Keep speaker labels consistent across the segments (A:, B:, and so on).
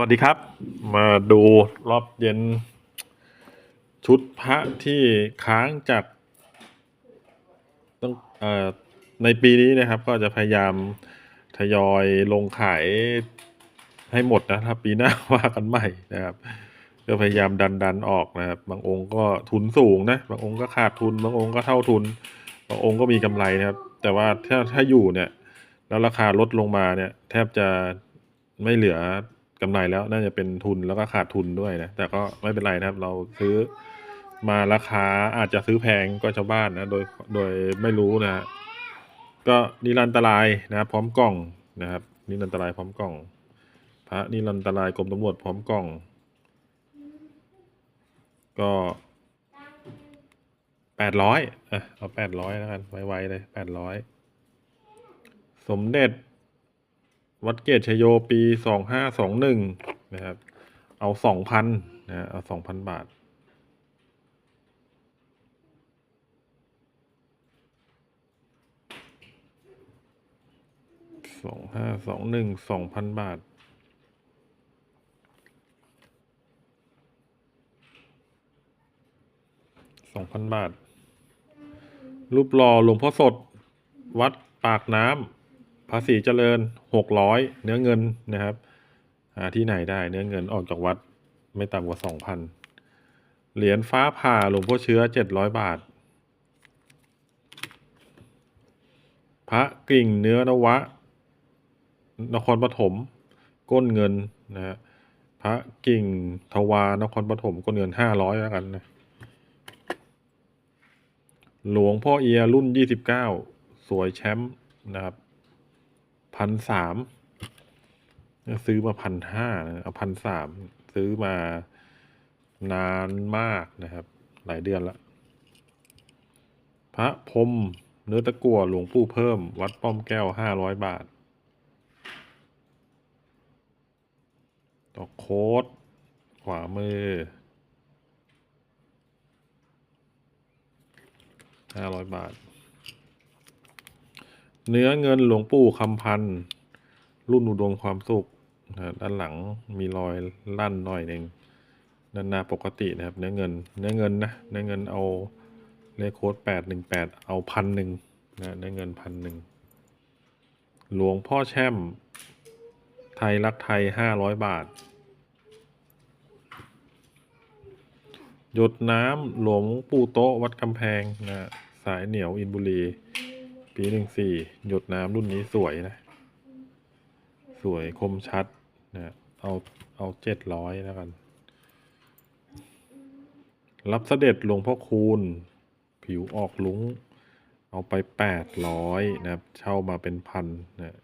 A: วัสดีครับ มาดูรอบเย็น ชุดพระที่ค้างจากต้องอในปีนี้นะครับ ก็จะพยายามทยอยลงขายให้หมดนะถ้าปีหน้าว่ากันใหม่นะครับ ก็พยายามดันดันออกนะครับ บางองค์ก็ทุนสูงนะ บางองค์ก็ขาดทุน บางองค์ก็เท่าทุน บางองค์ก็มีกำไรนะครับ แต่ว่าถ้าถ้าอยู่เนี่ย แล้วราคาลดลงมาเนี่ย แทบจะไม่เหลือ กำไรแล้ว น่าจะเป็นทุนแล้วก็ขาดทุนด้วยนะ แต่ก็ไม่เป็นไรนะครับ เราซื้อมาราคาอาจจะซื้อแพงก็ชาวบ้านนะ โดยโดยไม่รู้นะฮะก็นิรันตรายนะครับพร้อมกล่องนะครับ นิรันตรายพร้อมกล่อง พระนิรันตรายกรมตำรวจพร้อมกล่อง ก็แปดร้อยอะเอาแปดร้อยแล้วกันไวๆเลยแปดร้อยสมเด็จ วัดเกตชโยปีสองห้าสองหนึ่งนะครับ เอาสองพันนะฮะเอาสองพันบาท สองห้าสองหนึ่งสองพันบาทสองพันบาท รูปหล่อหลวงพ่อสด วัดปากน้ำ ภาษีเจริญหกร้อยเนื้อเงินนะครับหาที่ไหนได้เนื้อเงินออกจากวัดไม่ต่ำกว่าสองพันเหรียญฟ้าผ่าหลวงพ่อเชื้อเจ็ดร้อยบาท พระกิ่งเนื้อนวะ นครปฐมก้นเงินนะฮะพระกิ่งทวานครปฐมก้นเงินห้าร้อยแล้วกันนะหลวงพ่อเอียรุ่นยี่สิบเก้าสวยแชมป์นะครับ พันสามซื้อมาพันห้าเอาพันสามซื้อมานานมากนะครับ หลายเดือนละพระพรมเนื้อตะกั่วหลวงปู่เพิ่ม วัดป้อมแก้วห้าร้อยบาทต่อโค้ดขวามือห้าร้อยบาท เนื้อเงินหลวงปู่คำพันธ์รุ่นอุดมความสุขนะด้านหลังมีรอยลั่นหน่อยหนึ่งด้านหน้าปกตินะครับ เนื้อเงิน เนื้อเงินนะเนื้อเงินเอาเลขโค้ดแปดหนึ่งแปดเอาพันหนึ่งนะเนื้อเงินพันหนึ่งหลวงพ่อแช่ม ไทยรักไทยห้าร้อยบาท หยดน้ำหลวงปู่โต๊ะวัดกำแพงนะสายเหนียวอินบุรี ปีหนึ่งสี่หยดน้ำรุ่นนี้สวยนะ สวยคมชัดนะเอาเอาเจ็ดร้อยแล้วกัน รับเสด็จหลวงพ่อคูณ ผิวออกลุงเอาไปแปดร้อยนะครับ เช่ามาเป็นพันนะ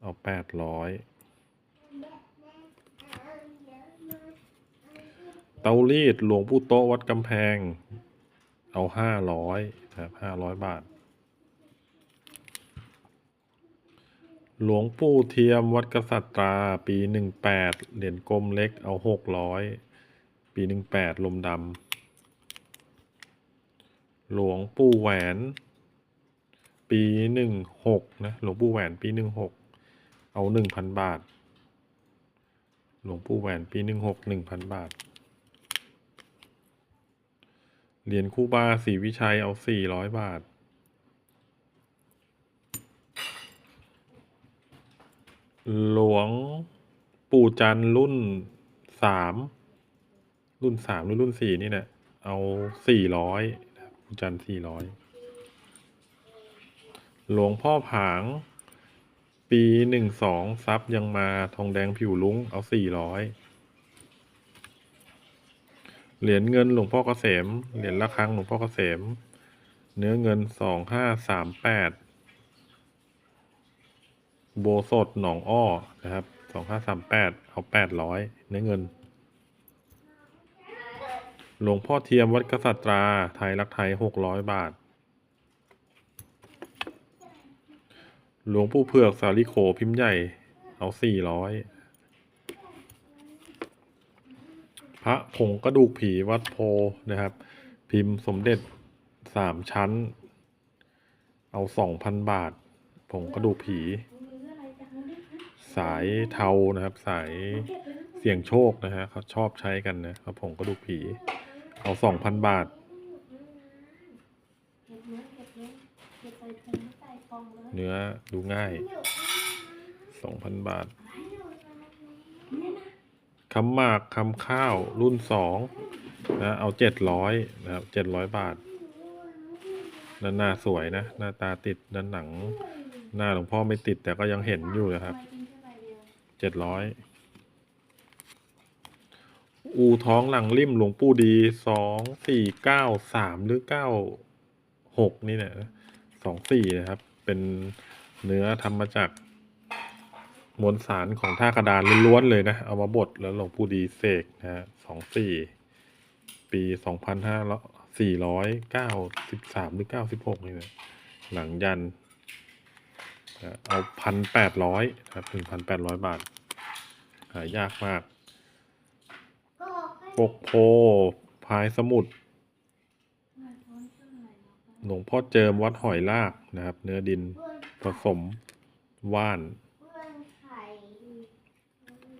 A: เอาแปดร้อยเตารีดหลวงปู่โตวัดกำแพง เอาห้าร้อยนะครับห้าร้อยบาท หลวงปู่เทียมวัดกษัตราปีหนึ่งแปดเหรียญกลมเล็กเอาหกร้อยปีหนึ่งแปดลมดำหลวงปู่แหวน ปีหนึ่งหกนะหลวงปู่แหวนปีหนึ่งหกเอาหนึ่งพันบาท หลวงปู่แหวนปีหนึ่งหกหนึ่งพันบาท เหรียญคู่บาศรีวิชัยเอาสี่ร้อยบาท หลวงปู่จันรุ่นสามรุ่นสามหรือรุ่นสี่นี่แหละเอาสี่ร้อยปู่จันสี่ร้อยหลวงพ่อผาง ปีหนึ่งสองซับยังมาทองแดงผิวลุ้งเอาสี่ร้อยเหรียญเงินหลวงพ่อเกษม เหรียญระฆังหลวงพ่อเกษม เนื้อเงินสองห้าสามแปด โบสถหนองอ้อนะครับสองห้าสามแปดเอาแปดร้อยเนื้อเงิน หลวงพ่อเทียมวัดกษัตราไทยรักไทยหกร้อยบาท หลวงปู่เผือกสาลิโขพิมพ์ใหญ่ เอาสี่ร้อยพระผงกระดูกผีวัดโพนะครับ พิมพ์สมเด็จสามชั้น เอาสองพันบาท ผงกระดูกผี สายเทานะครับ สายเสี่ยงโชคนะฮะเขาชอบใช้กันนะครับผมก็ดูผี เอาสองพันบาท
B: เนื้อ
A: ดูง่ายสองพันบาทคำหมากคำข้าวรุ่นสองนะเอาเจ็ดร้อยนะครับเจ็ดร้อยบาทนั่นหน้าสวยนะ หน้าตาติดด้านหนัง หน้าหลวงพ่อไม่ติดแต่ก็ยังเห็นอยู่นะครับ
B: เจ็
A: ดร้อยอูท้องหลังริมหลวงปู่ดีสองสี่เก้าสามหรือเก้าหกนี่เนี่ยสองสี่นะครับ เป็นเนื้อทำมาจากมวลสารของท่ากระดานล้วนๆเลยนะ เอามาบดแล้วหลวงปู่ดีเสกนะฮะสองสี่ปีสองพันห้าร้อยสี่ร้อยเก้าสิบสามหรือเก้าสิบหกนี่นะหลังยันนะ เอาพันแปดร้อยครับหนึ่งพันแปดร้อยบาท หายากมาก ปกโพพายสมุทรหลวงพ่อเจิมวัดหอยลากนะครับ เนื้อดินผสมว่าน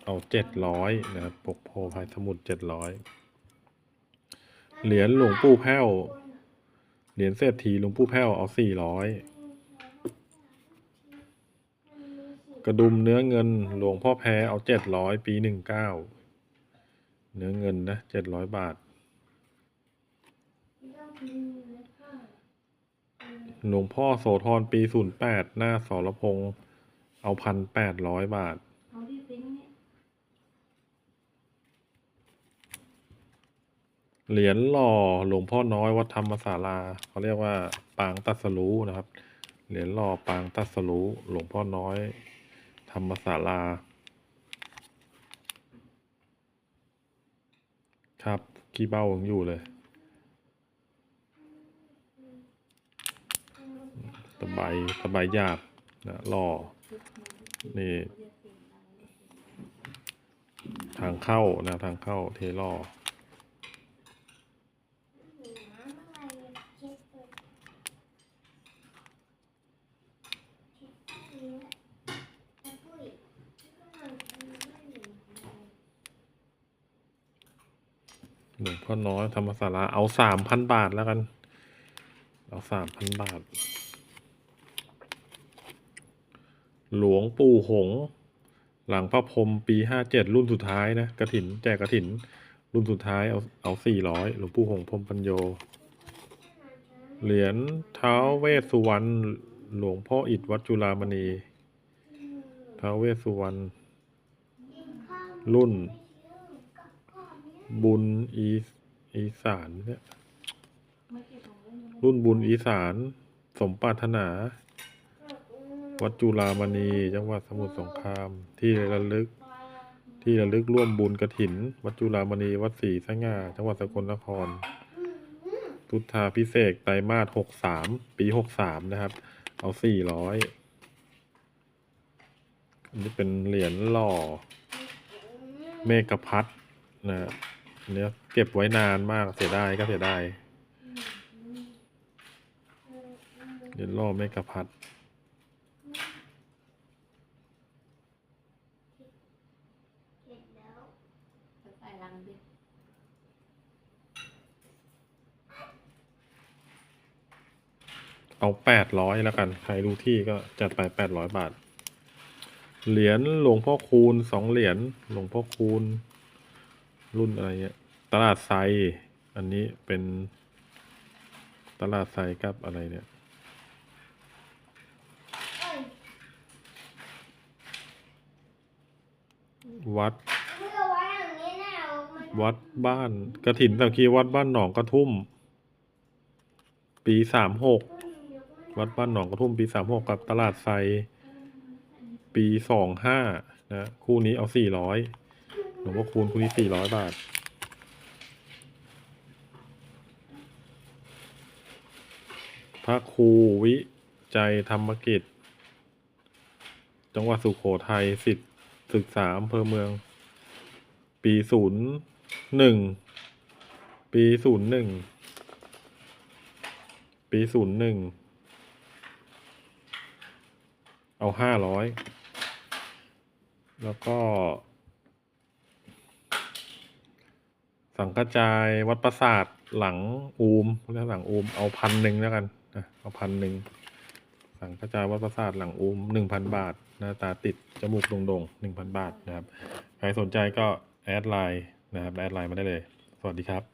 B: เอา
A: เจ็ดร้อยนะครับ ปกโพพายสมุทรเจ็ดร้อยเหรียญหลวงปู่แพ้วเหรียญเศรษฐีหลวงปู่แพ้วเอาสี่ร้อย กระดุมเนื้อเงินหลวงพ่อแพเอาเจ็ดร้อยปีหนึ่งเก้าเนื้อเงินนะเจ็ดร้อยบาท หลวงพ่อโสธรปีศูนย์แปดหน้าสรพงษ์เอาพันแปดร้อยบาท
B: เอาที่ซิงค์เนี่ย
A: เหรียญหล่อหลวงพ่อน้อยวัดธรรมศาลาเขาเรียกว่าปางตัสรู้นะครับ เหรียญหล่อปางตัสรู้หลวงพ่อน้อย ธรรมศาลา ครับ ขี้เบ้ายังอยู่เลย สบายสบายหยาบนะหล่อ นี่ ทางเข้านะ ทางเข้าเทล่อ หลวงพ่อน้อยธรรมศาลาเอาสามพันบาทแล้วกัน เอาสามพันบาท หลวงปู่หง หลังพระพรมปีห้าเจ็ดรุ่นสุดท้ายนะกระถิน แจกกระถิน รุ่นสุดท้ายเอาเอาสี่ร้อยหลวงปู่หงพรมปัญโย เหรียญเท้าเวสสุวรรณหลวงพ่ออิฐวัดจุฬามณีเท้าเวสสุวรรณรุ่น บุญอีอีสานเนี่ย
B: ไม่เก็บของเล่นเลย
A: รุ่นบุญอีสาน สมปรารถนา วัดจุฬามณี จังหวัดสมุทรสงคราม ที่ระลึก ที่ระลึกร่วมบุญกระถิน วัดจุฬามณี วัดศรีสง่า จังหวัดสกลนคร พุทธาพิเศษกไตรมาสหกสาม ปีหกสามนะครับ เอาสี่ร้อยอันนี้เป็นเหรียญหล่อ เมกพัทนะฮะอัน เนี้ยเก็บไว้นานมากเสียดายก็เสียดายเหรียญหล่อเมกพัท
B: จะใส่รังดิ
A: เอาแปดร้อยแล้วกัน ใครรู้ที่ก็จัดไปแปดร้อยบาท เหรียญหลวงพ่อคูณสองเหรียญหลวงพ่อคูณ รุ่นอะไรเนี่ยตลาดไซ อันนี้เป็นตลาดไซกับอะไรเนี่ยวัด วัดบ้านกระถินตะคีวัดบ้านหนองกระทุ่ม ปีสามหกวัดบ้านหนองกระทุ่มปีสามหกกับตลาดไซ ปีสองห้านะ คู่นี้เอาสี่ร้อย หลวงพ่อคูณคู่นี้สี่ร้อยบาท พระครูวิจัยธรรมกิจ จังหวัดสุโขทัยสิทธิศึกษาอำเภอเมือง ปีศูนย์หนึ่งปีศูนย์หนึ่งปีศูนย์หนึ่งเอาห้าร้อยแล้วก็ สังกระจายวัดประสาทหลังอูมเรียกหลังอูมเอาพันหนึ่งแล้วกันนะเอาพันหนึ่งสังกระจายวัดประสาทหลังอูมหนึ่งพันบาทหน้าตาติดจมูกโด่งๆหนึ่งพันบาทนะครับใครสนใจก็แอดไลน์นะครับแอดไลน์มาได้เลย สวัสดีครับ